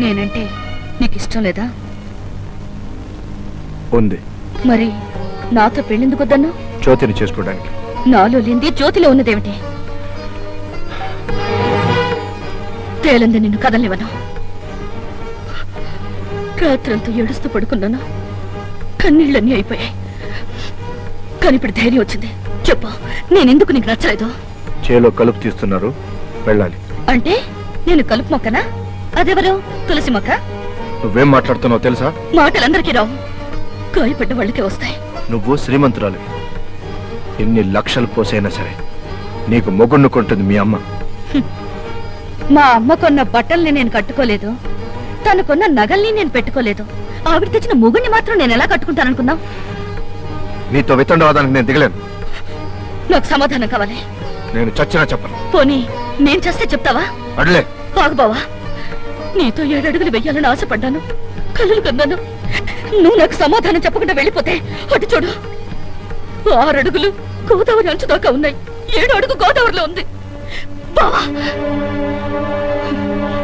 నేనంటే నీకు ఇష్టం లేదా? ఉంది. మరి నాతో పెళ్ళెందుకు వద్దన్నా జ్యోతిని చేసుకోవడానికి. నాలో లేనిది జ్యోతిలో ఉన్నదేమిటి? తేలంది నిన్ను కదలనివ్వను. రాత్రంతా ఏడుస్తూ పడుకున్నాను? కన్నీళ్ళన్నీ అయిపోయాయి. కానీ ఇప్పుడు ధైర్యం వచ్చింది. చెప్పు నేనెందుకు నీకు నచ్చలేదు? చేలో కలుపు తీస్తున్నారు. వెళ్ళాలి. అంటే నేను కలుపు మొక్కనా? అదెవరు? తులసి మొక్క నువ్వేం మాట్లాడుతున్నావు తెలుసా? మాటలందరికీ రావు. గాయపడ్డ వాళ్ళకే వస్తాయి. నువ్వు శ్రీమంతురాలివి ఎన్ని లక్షలు పోసైనా సరే నీకు మొగుణ్ణు కొంటుంది మీ అమ్మ. మా అమ్మ కొన్న బట్టల్ని నేను కట్టుకోలేదు. తను కొన్న నగల్ని నేను పెట్టుకోలేదు. ఆవిడ తెచ్చిన ముగుని మాత్రం నేను ఎలా కట్టుకుంటాననుకున్నావు? నీతో వితండవాదానికి నేను దిగలేను. నాకు సమాధానం కావాలి. నేను చచ్చినా చెప్పను. పోనీ నేను చేస్తే చెప్తావా? అడలే. ఆగు బావా. నీతో ఏడడుగులు వెయ్యాలని ఆశపడ్డాను. కళ్ళు కన్నాను. నువ్వు నాకు సమాధానం చెప్పకుండా వెళ్ళిపోతే అటు చూడు. ఆరు అడుగులు గోదావరి అంచు దాకా ఉన్నాయి. ఏడు అడుగు గోదావరిలో ఉంది. బావా!